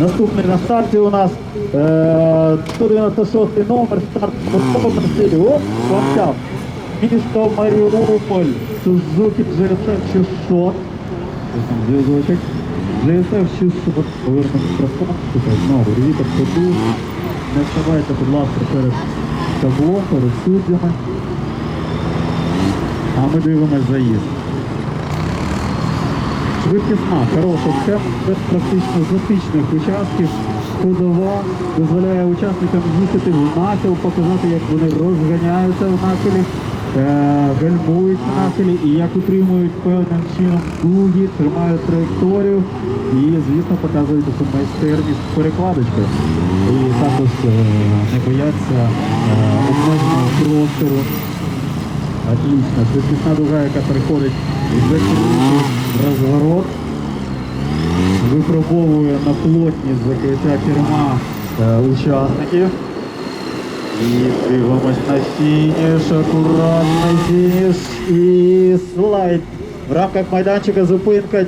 Наступний на старті у нас е, 196 номер, старт стилі. Оп, Славчав. Місто Маріуполь, Сузуки GSF 600. Ось там зв'язочок. GSF 600. Повернемо мікрофон. Знову, вітер ходу. Не вставайте, будь ласка, перед табло, перед суддями. А ми дивимось заїзд. Швидкісна, хороша без практично затичних участків. Ходова дозволяє учасникам їхати в нахил, показати, як вони розганяються в нахилі, е, гальмують в нахилі і як утримують певним чином дуги, тримають траєкторію і, звісно, показують таку майстерність перекладочки. І також е, не бояться е, обмеженого простору. Отлично. Швидкісна дуга, яка переходить від закритий розворот. Випробовує на плотність закриття керма е, учасників. І дивимось на фініш, акуратний фініш і слайд. В рамках майданчика зупинка